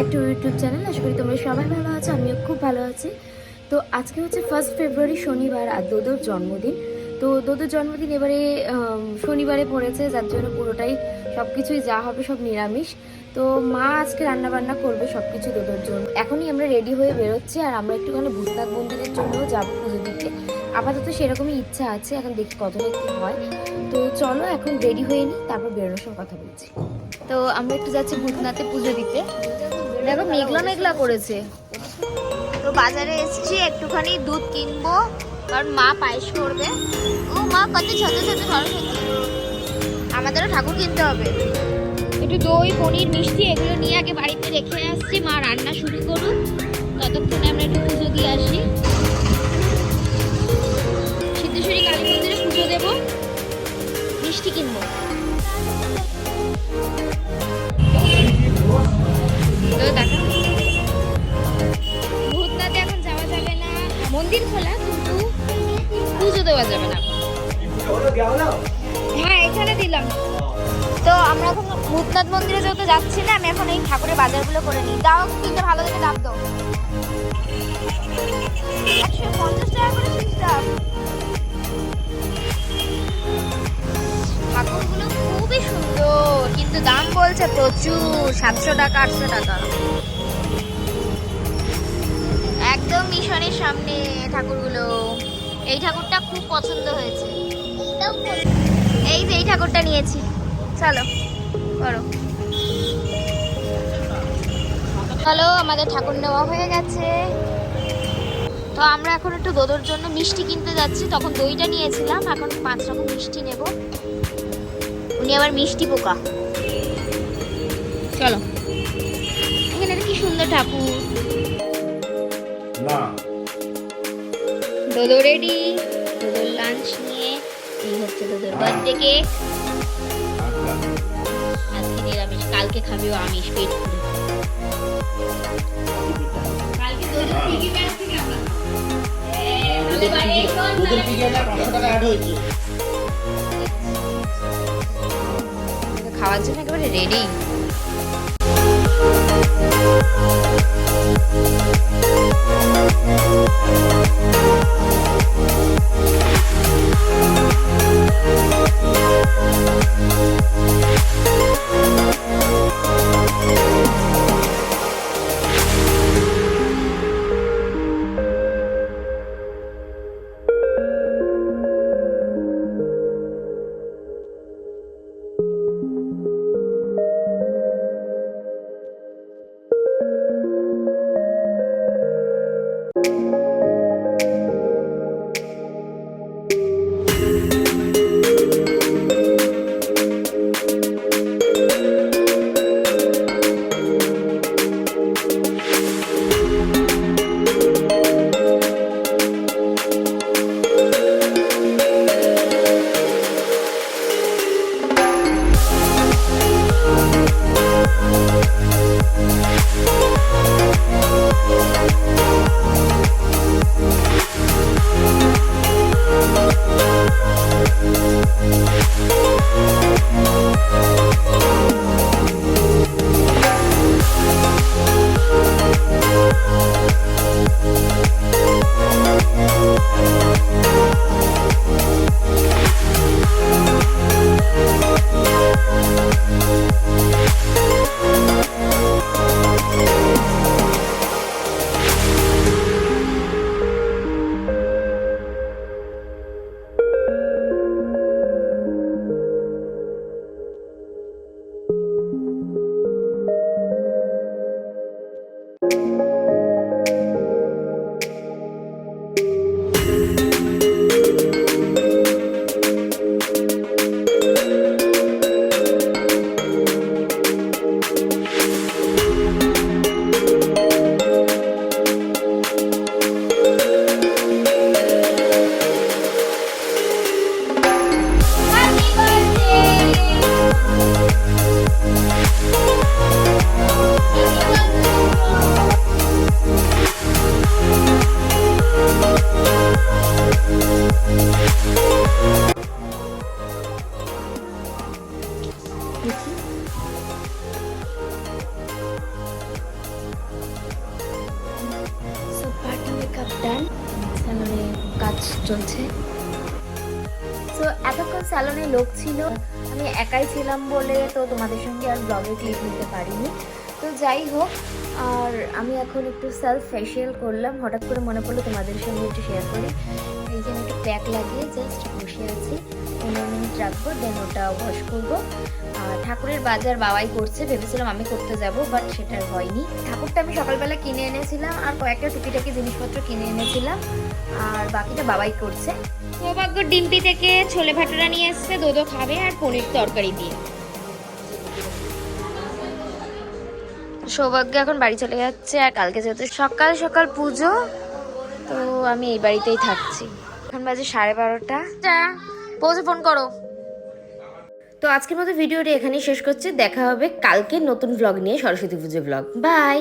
Back to YouTube channel আশা করি তোমরা সবাই ভালো আছো, আমিও খুব ভালো আছি। তো আজকে হচ্ছে ফার্স্ট ফেব্রুয়ারি শনিবার আর দোদোর জন্মদিন। তো দোদোর জন্মদিন এবারে শনিবারে পড়েছে, যার জন্য পুরোটাই সব কিছুই যা হবে সব নিরামিষ। তো মা আজকে রান্না বান্না করবে সব কিছু দোদোর জন্য। এখনই আমরা রেডি হয়ে বেরোচ্ছি, আর আমরা একটুখানি ভূতনাথ মন্দিরের জন্যও যাব পুজো দিতে। আপাতত সেরকমই ইচ্ছা আছে এখন দেখি কতটা কি হয়। তো চলো এখন রেডি হয়ে নিই তারপর বেরোনোর সময় কথা বলছি। তো আমরা একটু যাচ্ছি ভূতনাথে পুজো দিতে। দেখো মেঘলা মেঘলা করেছে। তো বাজারে এসেছি একটুখানি দুধ কিনবো কারণ মা পায়েস করবে। ও মা কত ছোট ছোট সরস্বতী আমাদেরও ঠাকুর কিনতে হবে। একটু দই পনির মিষ্টি এগুলো নিয়ে আগে বাড়িতে রেখে আসছি। মা রান্না শুরু করুক। ততক্ষণে আমরা একটু পুজো দিয়ে আসি। ভূতনাথ মন্দিরে যেহেতু যাচ্ছি না, আমি এখন এই ঠাকুরের বাজারগুলো করে নিই। দাও কিন্তু ভালো দেখে দাম দাও পঞ্চাশ টাকা ঠাকুরগুলো খুবই সুন্দর, কিন্তু দাম বলছে প্রচুর, সাতশো টাকা, আটশো টাকা। একদম মিশনের সামনে ঠাকুরগুলো। এই ঠাকুরটা খুব পছন্দ হয়েছে। এই যে এই ঠাকুরটা নিয়েছি। চলো। করো। চলো আমাদের ঠাকুর নেওয়া হয়ে গেছে। তো আমরা এখন একটু দোদোর জন্য মিষ্টি কিনতে যাচ্ছি। তখন দইটা নিয়েছিলাম এখন পাঁচ রকম মিষ্টি নেব। উনি আবার মিষ্টি পোকা চলো। এখানে কি সুন্দর ঠাকুর। দোদো রেডি। দোদোর লাঞ্চ নিয়ে এই হচ্ছে দোদোর বার্থডে কেক কালকে খাবে ও আমিষ পেট খাওয়ার জন্য একেবারে ঠিকই দেখি সো পার্ট মেকআপ ডান স্যালনে কাজ চলছে। তো এতক্ষণ স্যালনে লোক ছিল। আমি একাই ছিলাম বলে তো তোমাদের সঙ্গে আর ব্লগে ক্লিপ নিতে পারিনি। তো যাই হোক, আর আমি এখন একটু সেলফ ফেশিয়াল করলাম। হঠাৎ করে মনে পড়ল তোমাদের সঙ্গে একটু শেয়ার করি। এইখানে একটু প্যাক লাগিয়ে জাস্ট বসে আছি। পনেরো মিনিট রাখব দেন ওটা ওয়াশ করব। ঠাকুরের বাজার বাবাই করছে, ভেবেছিলাম আমি করতে যাব বাট সেটা হয়নি। ঠাকুরটা আমি সকালবেলা কিনে এনেছিলাম, আর কয়েকটা টুকিটাকি জিনিসপত্র কিনে এনেছিলাম। আর বাকিটা বাবাই করছে। সৌভাগ্য ডিম্পি থেকে ছোলে ভাটুরা নিয়ে এসছে দোদো খাবে আর পনির তরকারি দিয়ে। সৌভাগ্য এখন বাড়ি চলে যাচ্ছে আর কালকে যেহেতু সকাল সকাল পুজো, তো আমি এই বাড়িতেই থাকছি। এখন বাজে সাড়ে বারোটা। পৌঁছে ফোন করো। তো আজকের মতো ভিডিওটি এখানেই শেষ করছি। দেখা হবে কালকে নতুন ব্লগ নিয়ে সরস্বতী পুজো ব্লগ বাই